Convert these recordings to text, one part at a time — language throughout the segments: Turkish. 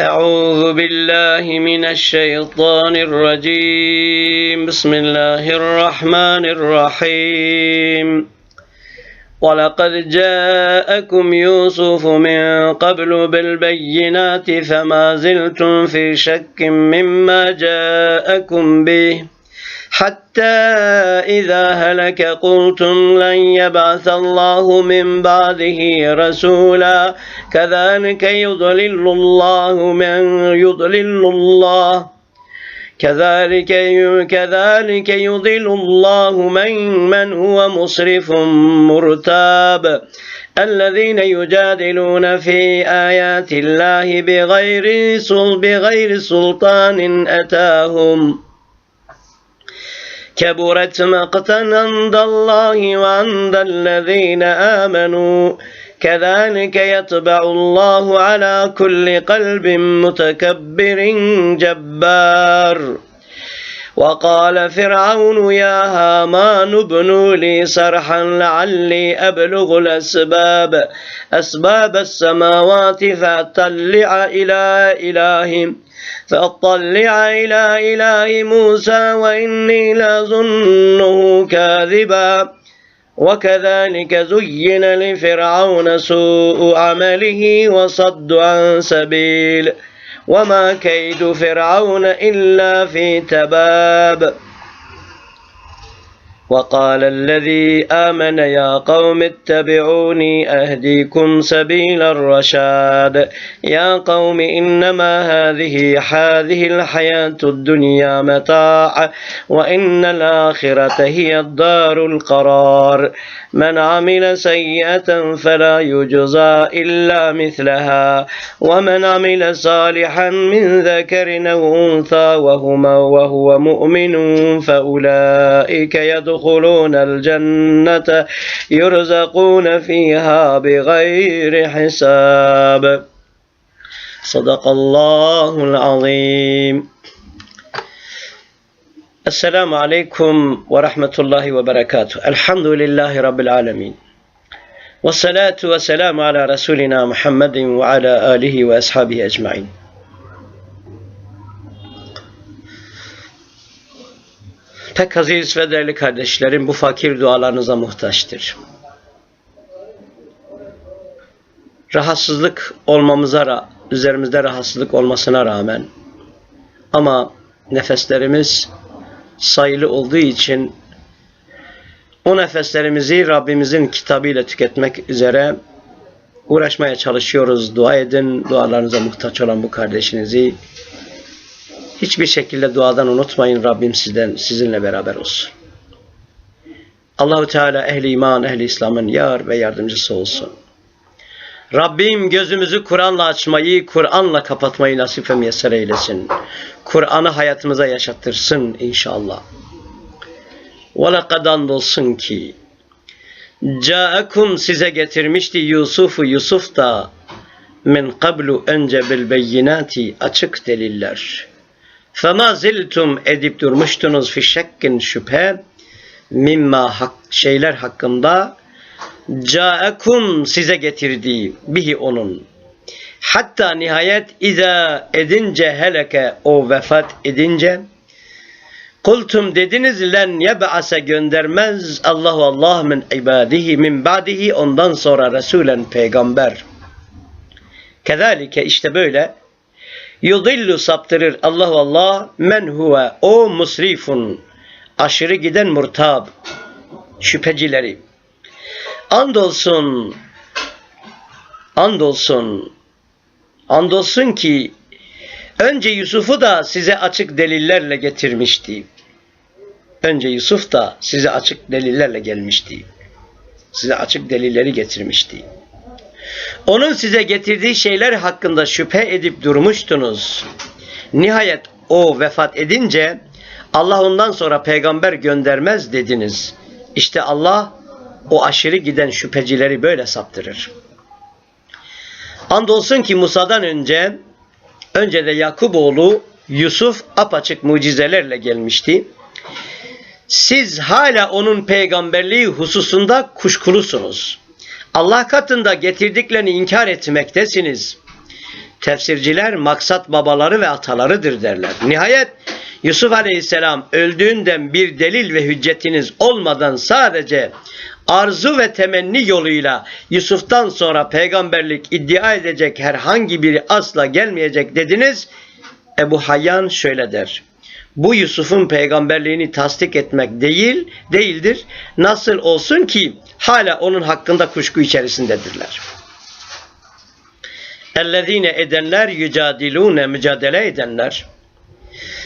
أعوذ بالله من الشيطان الرجيم. بسم الله الرحمن الرحيم. ولقد جاءكم يوسف من قبل بالبينات فما زلتم في شك مما جاءكم به. حتى إذا هلك قلتم لن يبعث الله من بعده رسولا. كذلك يضلل الله من يضلل الله. كذلك كذلك يضل الله من من هو مسرف مرتاب. الذين يجادلون في آيات الله بغير بغير سلطان أتاهم. كبرت مقتا عند الله وعند الذين آمنوا. كذلك يطبع الله على كل قلب متكبر جبار. وقال فرعون يا هامان ابن لي صرحا لعلي أبلغ الأسباب. أسباب السماوات فأطلع إلى إلههم فأطلع إلى إله موسى وإني لأظنه كاذبا. وكذلك زين لفرعون سوء عمله وصد عن سبيل. وما كيد فرعون إلا في تباب. وقال الذي آمن يا قوم اتبعوني أهديكم سبيل الرشاد. يا قوم إنما هذه هذه الحياة الدنيا متاع وإن الآخرة هي الدار القرار. من عمل سيئة فلا يجزى إلا مثلها ومن عمل صالحا من ذكر أو أنثى وهما وهو مؤمن فأولئك يدخلون الجنة يرزقون فيها بغير حساب. صدق الله العظيم. السلام عليكم ورحمة الله وبركاته. الحمد لله رب العالمين. والصلاة والسلام على رسولنا محمد وعلى آله وأصحابه أجمعين. Pek aziz ve değerli kardeşlerim bu fakir dualarınıza muhtaçtır. Rahatsızlık olmamıza, üzerimizde rahatsızlık olmasına rağmen ama nefeslerimiz sayılı olduğu için o nefeslerimizi Rabbimizin kitabıyla tüketmek üzere uğraşmaya çalışıyoruz. Dua edin. Dualarınıza muhtaç olan bu kardeşinizi hiçbir şekilde duadan unutmayın. Rabbim sizden sizinle beraber olsun. Allahu Teala ehli iman, ehli İslam'ın yar ve yardımcısı olsun. Rabbim gözümüzü Kur'an'la açmayı, Kur'an'la kapatmayı nasip ve müyesser eylesin. Kur'an'ı hayatımıza yaşattırsın inşallah. وَلَقَدْ olsun ki Câekum size getirmişti Yusuf'u Yusuf da min kablu önce bil beyinati açık deliller. Fema ziltum edip durmuştunuz fi şüphe mimma hak, şeyler hakkında caekum size getirdiği bihi onun. Hatta nihayet iza edince heleke o vefat edince Kultum dediniz len yeb'ase göndermez Allahu Allah min ibadihi min ba'dihi ondan sonra Resulen peygamber. Kezalike işte böyle yudillu saptırır Allahu Allah men huve o musrifun aşırı giden murtab şüphecileri. Andolsun andolsun andolsun ki önce Yusuf'u da size açık delillerle getirmişti. Önce Yusuf da size açık delillerle gelmişti. Size açık delilleri getirmişti. Onun size getirdiği şeyler hakkında şüphe edip durmuştunuz. Nihayet o vefat edince Allah ondan sonra peygamber göndermez dediniz. İşte Allah o aşırı giden şüphecileri böyle saptırır. Andolsun ki Musa'dan önce önce de Yakuboğlu Yusuf apaçık mucizelerle gelmişti. Siz hala onun peygamberliği hususunda kuşkulusunuz. Allah katında getirdiklerini inkar etmektesiniz. Tefsirciler maksat babaları ve atalarıdır derler. Nihayet Yusuf Aleyhisselam öldüğünden bir delil ve hüccetiniz olmadan sadece arzu ve temenni yoluyla Yusuf'tan sonra peygamberlik iddia edecek herhangi biri asla gelmeyecek dediniz. Ebu Hayyan şöyle der. Bu Yusuf'un peygamberliğini tasdik etmek değil, değildir. Nasıl olsun ki hala onun hakkında kuşku içerisindedirler. Ellezine edenler yücadilune mücadele edenler.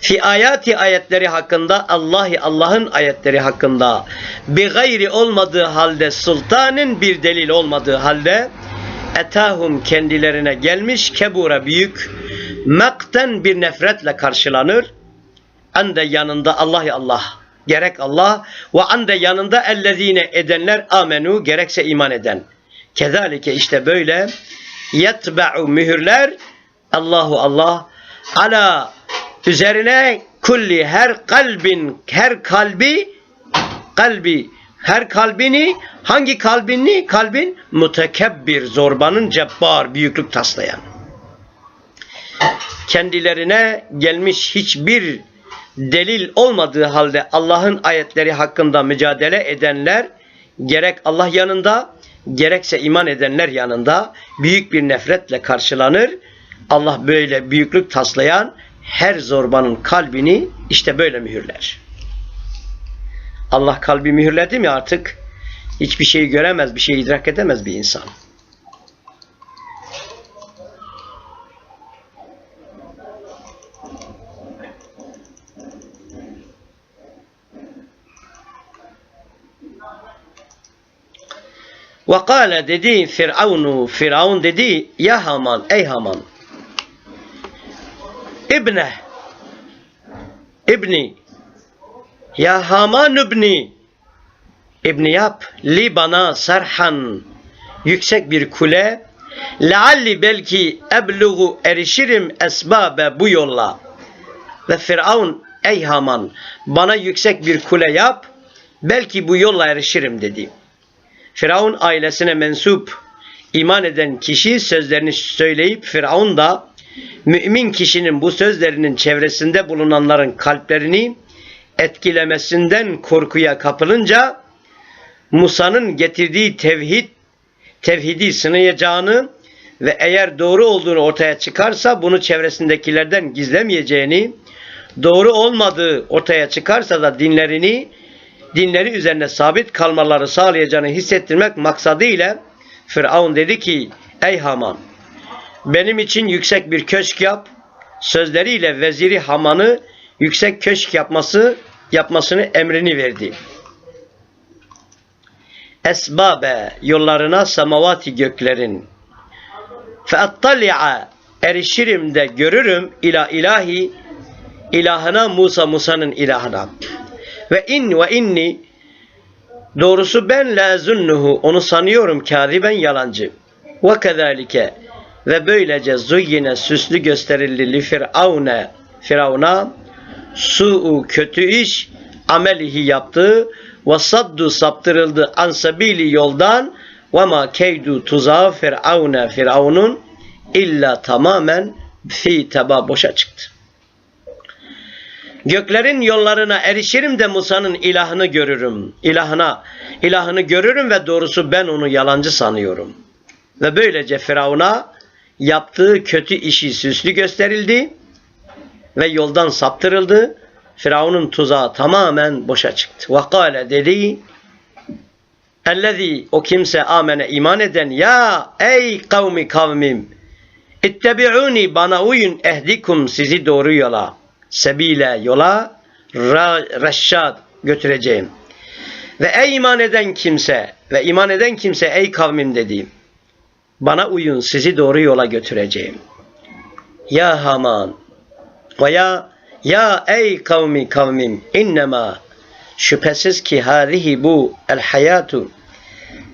Fi ayati ayetleri hakkında Allah'ı Allah'ın ayetleri hakkında bir gayri olmadığı halde sultanın bir delil olmadığı halde etahum kendilerine gelmiş kebura büyük makten bir nefretle karşılanır. Ande yanında Allah'ı Allah gerek Allah ve ande yanında ellezine edenler amenu gerekse iman eden. Kezalike işte böyle. Yetbe'u mühürler. Allahu Allah. Ala üzerine kulli her kalbin her kalbi kalbi her kalbini hangi kalbini? Kalbin mutekebbir zorbanın cebbar büyüklük taslayan. Kendilerine gelmiş hiçbir delil olmadığı halde Allah'ın ayetleri hakkında mücadele edenler gerek Allah yanında gerekse iman edenler yanında büyük bir nefretle karşılanır. Allah böyle büyüklük taslayan her zorbanın kalbini işte böyle mühürler. Allah kalbi mühürledi mi artık hiçbir şeyi göremez, bir şey idrak edemez bir insan. Ve kâle dedi Firavunu, Firavun dedi ya Haman, ey Haman. İbne, İbni, ya Haman İbni, İbni yap, li bana sarhan, yüksek bir kule, lealli belki ebluğu erişirim esbabe bu yolla. Ve Firavun, ey Haman, bana yüksek bir kule yap, belki bu yolla erişirim dedi. Firavun ailesine mensup iman eden kişi sözlerini söyleyip Firavun da mümin kişinin bu sözlerinin çevresinde bulunanların kalplerini etkilemesinden korkuya kapılınca Musa'nın getirdiği tevhid tevhidi sınayacağını ve eğer doğru olduğunu ortaya çıkarsa bunu çevresindekilerden gizlemeyeceğini, doğru olmadığı ortaya çıkarsa da dinlerini dinleri üzerine sabit kalmaları sağlayacağını hissettirmek maksadıyla Firavun dedi ki ey Haman benim için yüksek bir köşk yap sözleriyle veziri Haman'ı yüksek köşk yapması yapmasını emrini verdi. Esbabe yollarına semavati göklerin feattali'a erişirim de görürüm ila ilahi ilahına Musa Musa'nın ilahına. Ve in ve inni doğrusu ben la zunnuhu onu sanıyorum kâziben yalancı. Ve kezalike ve böylece zuyyine süslü gösterildi li firavune firavuna su'u kötü iş amelihi yaptığı ve saddu saptırıldı ansabili yoldan ve ma keydu tuzağı firavune firavunun illa tamamen fi teba boşa çıktı. Göklerin yollarına erişirim de Musa'nın ilahını görürüm. İlahına, ilahını görürüm ve doğrusu ben onu yalancı sanıyorum. Ve böylece Firavun'a yaptığı kötü işi süslü gösterildi ve yoldan saptırıldı. Firavun'un tuzağı tamamen boşa çıktı. Ve kâle dedi Ellezî o kimse amene iman eden ya ey kavmi kavmim ittebi'uni bana uyun ehdikum sizi doğru yola sebile yola reşşad götüreceğim. Ve ey iman eden kimse ve iman eden kimse ey kavmim dediğim bana uyun sizi doğru yola götüreceğim. Ya Haman ve ya ya ey kavmi kavmim innema şüphesiz ki harihi bu el hayatu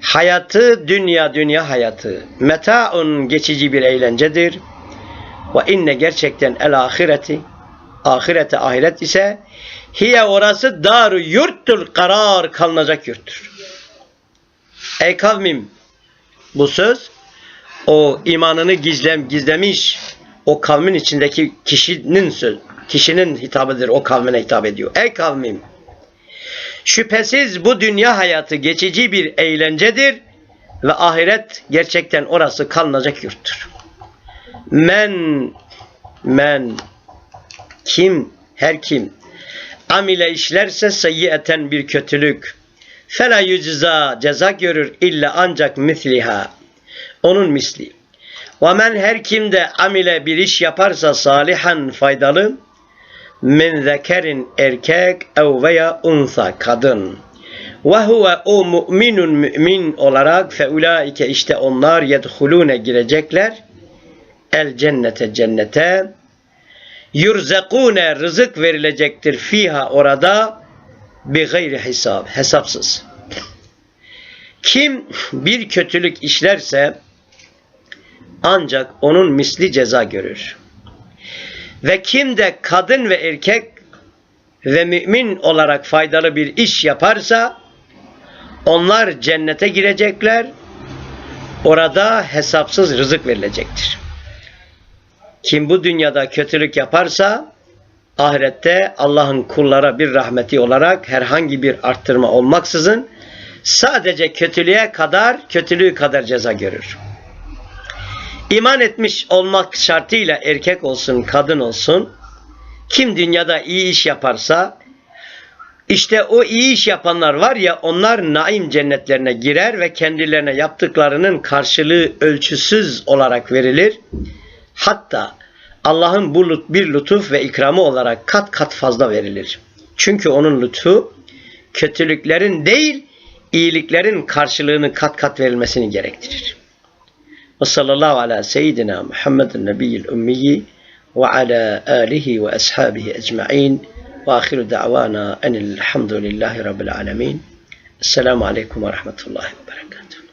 hayatı dünya dünya hayatı metaun geçici bir eğlencedir ve inne gerçekten el ahireti ahirete ahiret ise hiye orası daru yurttur karar kalınacak yurttur. Ey kavmim bu söz o imanını gizlem gizlemiş o kavmin içindeki kişinin söz, kişinin hitabıdır. O kavmine hitap ediyor. Ey kavmim! Şüphesiz bu dünya hayatı geçici bir eğlencedir ve ahiret gerçekten orası kalınacak yurttur. Men men kim? Her kim. Amile işlerse seyyiyeten bir kötülük. Fela yücza ceza görür illa ancak misliha. Onun misli. Ve men her kim de amile bir iş yaparsa salihan faydalı min zekerin erkek ev veya unsa kadın. Ve huve o mu'minun mümin olarak fe ulaike işte onlar yedhulune girecekler el cennete cennete yurzakune rızık verilecektir fiha orada bi gayri hesap hesapsız. Kim bir kötülük işlerse ancak onun misli ceza görür. Ve kim de kadın ve erkek ve mümin olarak faydalı bir iş yaparsa onlar cennete girecekler. Orada hesapsız rızık verilecektir. Kim bu dünyada kötülük yaparsa ahirette Allah'ın kullara bir rahmeti olarak herhangi bir arttırma olmaksızın sadece kötülüğe kadar, kötülüğü kadar ceza görür. İman etmiş olmak şartıyla erkek olsun, kadın olsun, kim dünyada iyi iş yaparsa, işte o iyi iş yapanlar var ya, onlar naim cennetlerine girer ve kendilerine yaptıklarının karşılığı ölçüsüz olarak verilir. Hatta Allah'ın bu bir lütuf ve ikramı olarak kat kat fazla verilir. Çünkü onun lütfu kötülüklerin değil, iyiliklerin karşılığını kat kat verilmesini gerektirir. Ve sallallahu ala seyyidina Muhammedin nebiyyil ummiyi ve ala alihi ve ashabihi ecma'in ve ahiru da'vana enilhamdülillahi rabbil alemin. Esselamu aleyküm ve rahmetullahi ve berekatuhu.